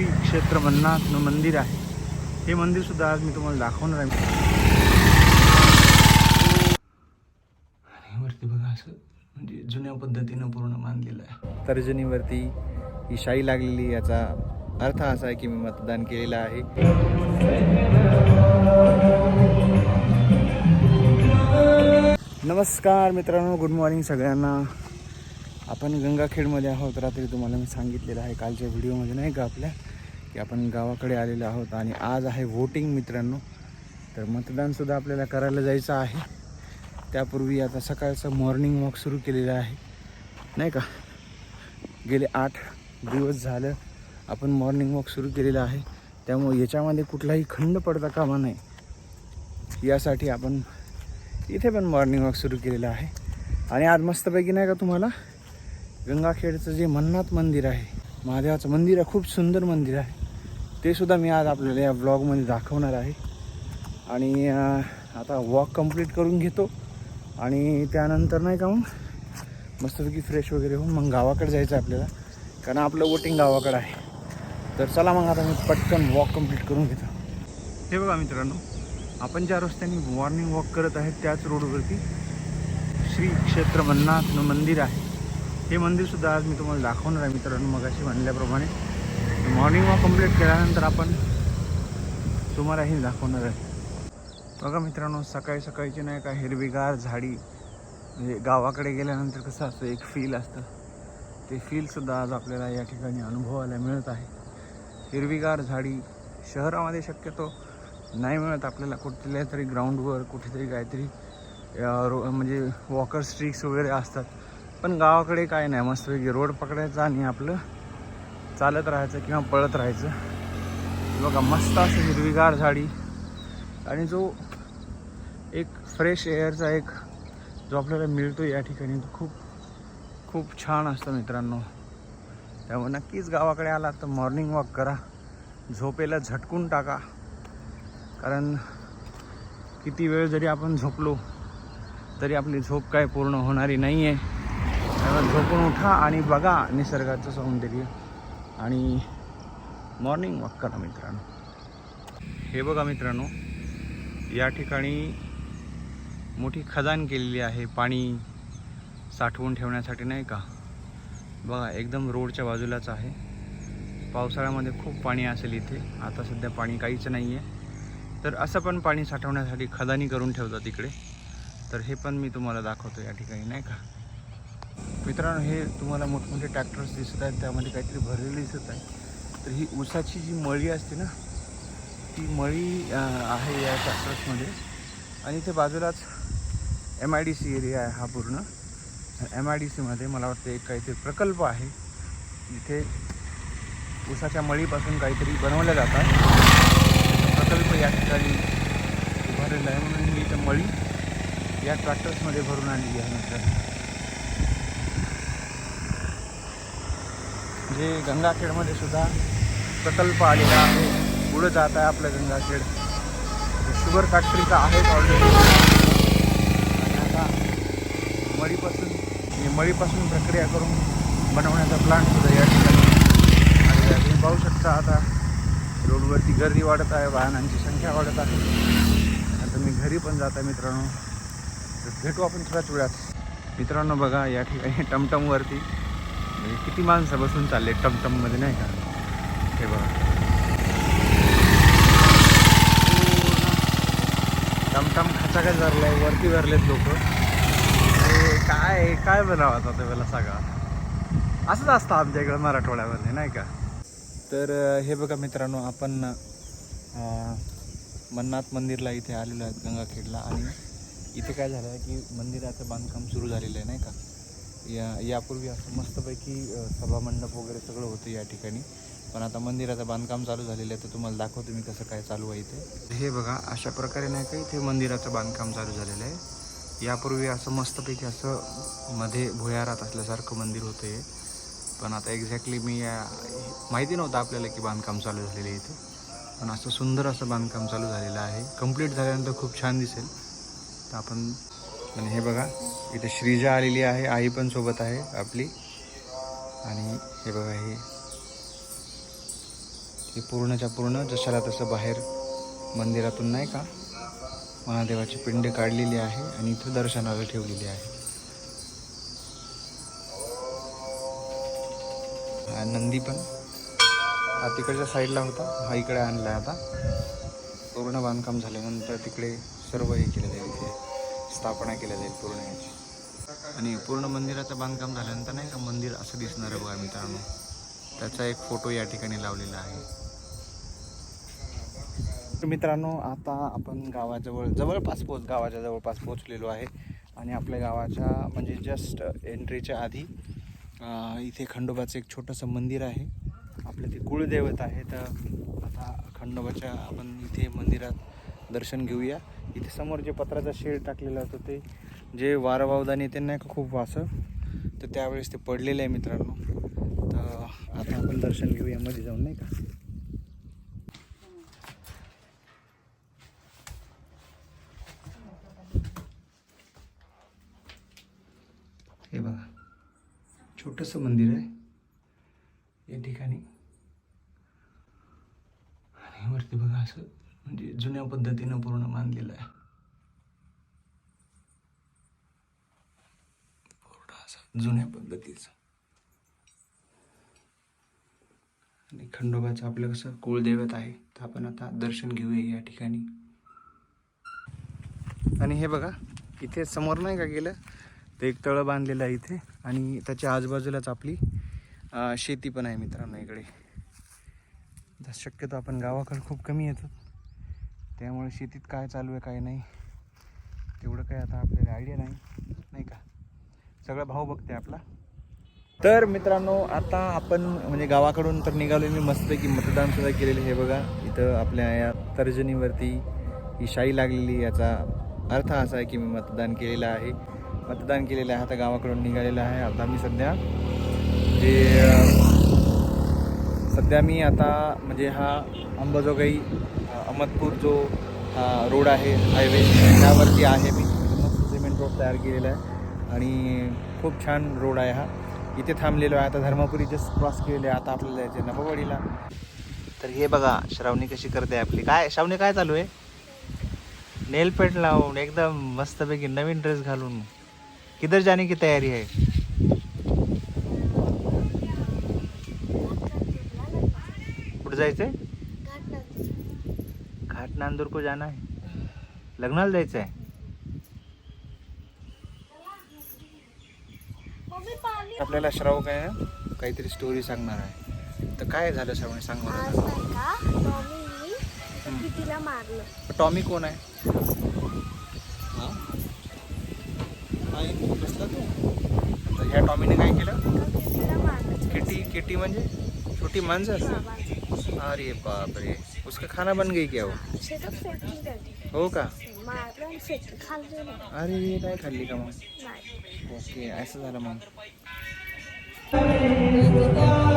श्री क्षेत्र मन्नाथ मंदिर आहे. हे मंदिर सुद्धा आज मी तुम्हाला दाखवणार आहे. आणि वरती बघा असं म्हणजे जुन्या पद्धतीनं पूर्ण बांधलेलं आहे. तर्जनीवरती ही शाई लागलेली याचा अर्थ असा आहे की मी मतदान केलेलं आहे. नमस्कार मित्रांनो गुड मॉर्निंग सगळ्यांना. आपण गंगाखेडमध्ये आहोत. रात्री तुम्हाला मी सांगितलेलं आहे कालच्या व्हिडिओमध्ये नाही का आपल्या? की आपण गावाकडे आलेलो आहोत आणि आज आहे वोटिंग मित्रांनो. तर मतदानसुद्धा आपल्याला करायला जायचं आहे. त्यापूर्वी आता सकाळचं मॉर्निंग वॉक सुरू केलेलं आहे. नाही का? गेले आठ दिवस झालं आपण मॉर्निंग वॉक सुरू केलेला आहे. त्यामुळे याच्यामध्ये कुठलाही खंड पडता कामा नाही यासाठी आपण इथे पण मॉर्निंग वॉक सुरू केलेला आहे. आणि आज मस्तपैकी नाही का तुम्हाला? गंगाखेडचं जे मन्नाथ मंदिर आहे महादेवाचं मंदिर आहे खूप सुंदर मंदिर आहे. ते सुद्धा मी आज आपल्याला या ब्लॉगमध्ये दाखवणार आहे. आणि आता वॉक कंप्लीट करून घेतो. आणि त्यानंतर नाही का मग मस्तपैकी फ्रेश वगैरे होऊन मग गावाकडे जायचं आहे आपल्याला. कारण आपलं वोटिंग गावाकडं आहे. तर चला मग आता मी पटकन वॉक कंप्लीट करून घेतो. हे बघा मित्रांनो आपण ज्या रस्त्याने मॉर्निंग वॉक करत आहे त्याच रोडवरती श्री क्षेत्र मन्नाथ मंदिर आहे. हे मंदिरसुद्धा आज मी तुम्हाला दाखवणार आहे मित्रांनो मगाशी म्हणल्याप्रमाणे. मॉर्निंग वॉक कंप्लीट केल्यानंतर आपण तुम्हाला हे दाखवणार आहे. बघा मित्रांनो सकाळी सकाळची नाही का हिरवीगार झाडी म्हणजे गावाकडे गेल्यानंतर कसं असतं एक फील असतं. ते फीलसुद्धा आज आपल्याला या ठिकाणी अनुभवायला मिळत आहे. हिरवीगार झाडी शहरामध्ये शक्यतो नाही मिळत आपल्याला कुठल्या तरी ग्राउंडवर कुठेतरी काहीतरी रो म्हणजे वॉकर स्ट्रीक्स वगैरे असतात. पण गावाकडे काय नाही मस्तपैकी रोड पकडायचा आणि आपलं चालत राहायचं किंवा पळत राहायचं. बघा मस्त असं हिरवीगार झाडी. आणि जो एक फ्रेश एअरचा एक जो आपल्याला मिळतो या ठिकाणी तो खूप खूप छान असतं मित्रांनो. त्यामुळे नक्कीच गावाकडे आला तर मॉर्निंग वॉक करा. झोपेला झटकून टाका. कारण किती वेळ जरी आपण झोपलो तरी आपली झोप काय पूर्ण होणारी नाही आहे त्यामुळे झोपून उठा आणि बघा निसर्गाचं सौंदर्य. आणि मॉर्निंग वॉक करा मित्रांनो. हे बघा मित्रांनो या ठिकाणी मोठी खदान केलेली आहे पाणी साठवून ठेवण्यासाठी नाही का? बघा एकदम रोडच्या बाजूलाच आहे. पावसाळ्यामध्ये खूप पाणी असेल इथे. आता सध्या पाणी काहीच नाही आहे तर असं पण पाणी साठवण्यासाठी खदानी करून ठेवतात इकडे. तर हे पण मी तुम्हाला दाखवतो या ठिकाणी नाही का? मित्रांनो हे तुम्हाला मोठमोठे ट्रॅक्टर्स दिसत आहेत. त्यामध्ये काहीतरी भरलेले दिसत आहे तर ही ऊसाची जी मळी असते ना ती मळी आहे या ट्रॅक्टर्समध्ये आणि इथे बाजूलाच M I D C area आहे हा पूर्ण. एम आय डी सीमध्ये मला वाटतं एक काहीतरी प्रकल्प आहे. जिथे ऊसाच्या मळीपासून काहीतरी बनवल्या जातात. प्रकल्प या ठिकाणी उभारलेला आहे. म्हणून मी इथं मळी या ट्रॅक्टर्समध्ये भरून आणली आहे. मित्रांनो म्हणजे गंगाखेडमध्ये सुद्धा प्रकल्प आलेला आहे. पुढं जात आहे आपलं गंगाखेड. शुगर फॅक्टरीचा आहेच ऑलरेडी आणि आता मळीपासून मळीपासून प्रक्रिया करून बनवण्याचा प्लांट सुद्धा या ठिकाणी आणि तुम्ही पाहू शकता आता रोडवरती गर्दी वाढत आहे वाहनांची संख्या वाढत आहे. आता मी घरी पण जात आहे मित्रांनो. तर भेटू आपण थोड्याच वेळात. मित्रांनो बघा या ठिकाणी टमटमवरती म्हणजे किती माणसं बसून चालले टमटममध्ये नाही का? हे बघा. टमटम खचाखच भरलं आहे वरती भरलेत लोक. काय काय बनावं आता ते मला सांगा. असंच असतं आमच्या इकडं मराठवाड्यामध्ये नाही का? तर हे बघा मित्रांनो आपण मन्नाथ मंदिरला इथे आलेलो आहेत गंगाखेडला आणि इथे काय झालं आहे की मंदिराचं बांधकाम सुरू झालेलं आहे नाही का? या यापूर्वी असं मस्तपैकी सभामंडप वगैरे सगळं होतं या ठिकाणी. पण आता मंदिराचं बांधकाम चालू झालेलं आहे तर तुम्हाला दाखवतो मी कसं काय चालू आहे इथे. हे बघा अशा प्रकारे नाही का इथे मंदिराचं बांधकाम चालू झालेलं आहे. यापूर्वी असं मस्तपैकी असं मध्ये भुयारात असल्यासारखं मंदिर होतं. हे पण आता एक्झॅक्टली मी या माहिती नव्हतं आपल्याला की बांधकाम चालू झालेलं आहे इथे. पण असं सुंदर असं बांधकाम चालू झालेलं आहे. कंप्लीट झाल्यानंतर खूप छान दिसेल. तर आपण आणि हे बघा इथे श्रीजा आलेली आहे आई पण सोबत आहे आपली. आणि हे बघा हे पूर्णच्या पूर्ण जशाला तसं बाहेर मंदिरातून नाही का महादेवाची पिंड काढलेली आहे आणि इथं दर्शनाला ठेवलेली आहे. हा नंदी पण हा तिकडच्या साईडला होता हा इकडे आणला आता. पूर्ण बांधकाम झाल्यानंतर तिकडे सर्व हे केलं जाईल. स्थापना केल्या जाईल पूर्ण याची. आणि पूर्ण मंदिराचं बांधकाम झाल्यानंतर नाही का मंदिर असं दिसणार आहे बघा मित्रांनो. त्याचा एक फोटो या ठिकाणी लावलेला आहे. तर मित्रांनो आता आपण गावाजवळ जवळपास पोच गावाच्या जवळपास पोचलेलो आहे. आणि आपल्या गावाच्या म्हणजे जस्ट एंट्रीच्या आधी इथे खंडोबाचं एक छोटंसं मंदिर आहे. आपलं ते कुळदैवत आहे. तर आता खंडोबाच्या आपण इथे मंदिरात दर्शन घेऊया. इथे समोर जे पत्राचा शेड टाकलेला होता ते जे वारवावदान येते नाही का खूप वासं तर त्यावेळेस ते पडलेलं आहे मित्रांनो. तर आता आपण दर्शन घेऊया मध्ये जाऊन नाही का? हे बघा. छोटंसं मंदिर आहे या ठिकाणी आणि वरती बघा असं म्हणजे जुन्या पद्धतीनं पूर्ण बांधलेलं आहे पूर्ण असं जुन्या पद्धतीचं. आणि खंडोबाचं आपलं कसं कुळदैवत आहे तर आपण आता दर्शन घेऊया या ठिकाणी. आणि हे बघा इथे समोर नाही का गेलं? ते एक तळं बांधलेलं आहे इथे. आणि त्याच्या आजूबाजूलाच आपली शेती पण आहे मित्रांनो इकडे. आता शक्यतो आपण गावाकडे खूप कमी येतो त्यामुळे शेतीत काय चालू आहे काय नाही तेवढं काय आता आपल्याला आयडिया नाही. नाही का? सगळं भाव बघते आपला. तर मित्रांनो आता आपण म्हणजे गावाकडून तर निघालो मी मस्तपैकी मतदान सुद्धा केलेलं हे बघा. इथं आपल्या या तर्जनीवरती ही शाई लागलेली याचा अर्थ असा आहे की मी मतदान केलेलं आहे. मतदान केलेलं आहे आता गावाकडून निघालेलं आहे. आता मी सध्या म्हणजे, जे सध्या मी आता म्हणजे हा अंबाजोगाई अहमदपूर जो रोड आहे हायवे त्यावरती आहे मी. सिमेंट रोड तयार केलेला आहे. आणि खूप छान रोड आहे हा. इथे थांबलेलो आहे. आता धर्मापुरी जस्ट क्रॉस केलेले आहे. आता आपल्याला जायचं आहे नववाडीला तर हे बघा श्रावणी कशी करते आपली. काय श्रावणी काय चालू आहे? नेल पेंट लावून एकदम मस्तपैकी नवीन ड्रेस घालून. किधर जाने की तयारी है कुठं जायचंय? घाट नांदूर को जाना है. लग्नाला जायचं आहे आपल्याला श्राव काय ना? काहीतरी स्टोरी सांगणार आहे. तर काय झालं श्रावणी? सांग मारलं? टॉमी कोण आहे? बसला तू. तर ह्या टॉमीने काय केलं? किटी किटी म्हणजे? छोटी मांजर. अरे बाप रे उसका खाना बन गई क्या वो? हो का. अरे ये काय खाल्ली. का मग? ओके असं झालं मग. Thank you.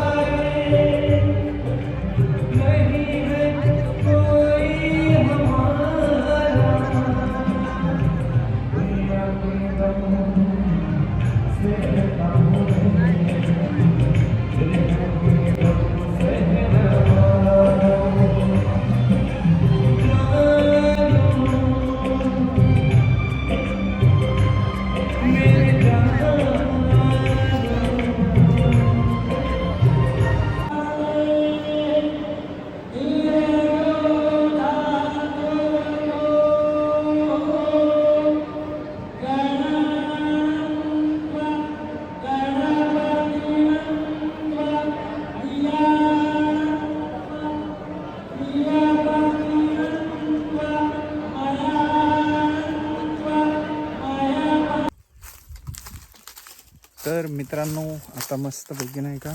तर मित्रांनो आता मस्तपैकी नाही का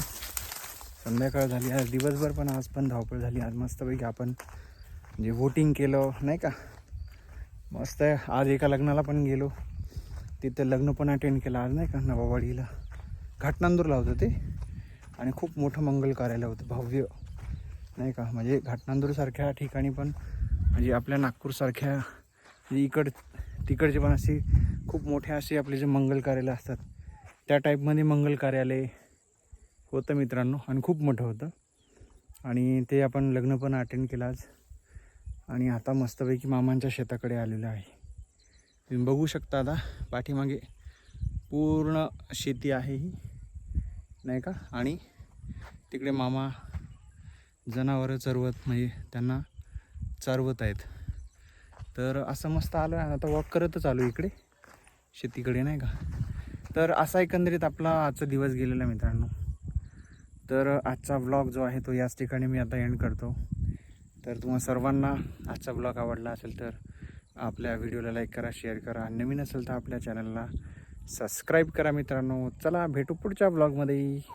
संध्याकाळ झाली. आज दिवसभर पण आज पण धावपळ झाली. आज मस्तपैकी आपण जे वोटिंग केलं नाही का मस्त आहे. आज एका लग्नाला पण गेलो. तिथं लग्न पण अटेंड केलं आज नाही का नवावाडीला घाटनांदूरला होतं ते. आणि खूप मोठं मंगल कार्यालय होतं भव्य. नाही का म्हणजे घाटनांदूरसारख्या ठिकाणी पण म्हणजे आपल्या नागपूरसारख्या म्हणजे इकड तिकडचे पण असे खूप मोठे असे आपले जे मंगल कार्यालय असतात त्या टाईपमध्ये मंगल कार्यालय होतं मित्रांनो आणि खूप मोठं होतं. आणि ते आपण लग्न पण अटेंड केलं आज. आणि आता मस्तपैकी मामांच्या शेताकडे आलेलं आहे. तुम्ही बघू शकता आता पाठीमागे पूर्ण शेती आहे ही. नाही का? आणि तिकडे मामा जनावरं चरवत म्हणजे त्यांना चरवत आहेत. तर असं मस्त आलो आहे आता वॉक करतच आलो इकडे शेतीकडे नाही का? तर असा एकंदरीत आपला आजचा दिवस गेलेला मित्रांनो. तर आजचा व्लॉग जो आहे तो याच ठिकाणी मी आता एंड करतो. तर तुम्हा सर्वांना आजचा ब्लॉग आवडला असेल तर आपल्या व्हिडिओला लाईक करा शेअर करा. नवीन असेल तर आपल्या चॅनलला सबस्क्राईब करा मित्रांनो. चला भेटू पुढच्या ब्लॉगमध्ये